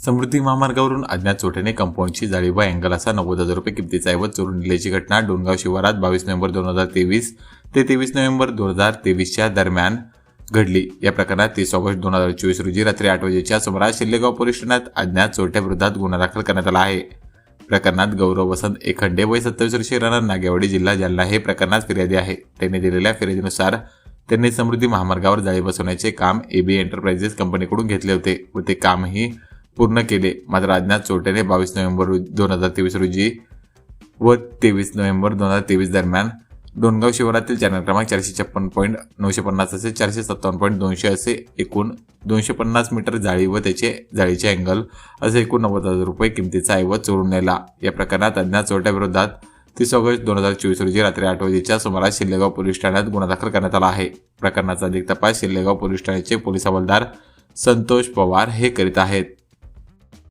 समृद्धी महामार्गावरून अज्ञात चोट्याने कंपाऊंडची जाळी व अँगल असा नव्वद हजार रुपये किमतीचा ऐवज चोरून नेल्याची घटना डोणगाव शिवारात बावीस नोव्हेंबर दोन हजार तेवीस ते तेवीस नोव्हेंबर दोन हजार तेवीसच्या दरम्यान घडली. या प्रकरणात तीस ऑगस्ट दोन हजार चोवीस रोजी रात्री आठ वाजेच्या सुमारास शिल्लेगाव पोलीस ठाण्यात अज्ञात चोरट्याविरोधात गुन्हा दाखल करण्यात आला आहे. प्रकरणात गौरव वसंत एखंडे वय सत्तावीस वर्षी राहणार नागेवाडी जिल्हा जालना हे प्रकरणात फिर्यादी आहे. त्यांनी दिलेल्या फिर्यादीनुसार त्यांनी समृद्धी महामार्गावर जाळी बसवण्याचे काम एबी एंटरप्राइजेस कंपनीकडून घेतले होते व ते कामही पूर्ण केले. मात्र अज्ञात चोरट्याने बावीस नोव्हेंबर दोन हजार तेवीस रोजी व तेवीस नोव्हेंबर दोन हजार तेवीस दरम्यान डोणगाव शिवारातील चॅनल क्रमांक चारशे छप्पन पॉईंट नऊशे पन्नास असे चारशे सत्तावन्न पॉईंट दोनशे असे एकूण दोनशे पन्नास मीटर जाळी व त्याचे जाळीचे अँगल असे एकूण नव्वद हजार रुपये किमतीचा ऐवज चोरून नेला. या प्रकरणात अज्ञात चोरट्याविरोधात तीस ऑगस्ट दोन हजार चोवीस रोजी रात्री आठ वाजेच्या सुमारास शिल्लेगाव पोलीस ठाण्यात गुन्हा दाखल करण्यात आला आहे. प्रकरणाचा अधिक तपास शिल्लेगाव पोलीस ठाण्याचे पोलीस हवालदार संतोष पवार हे करीत आहेत.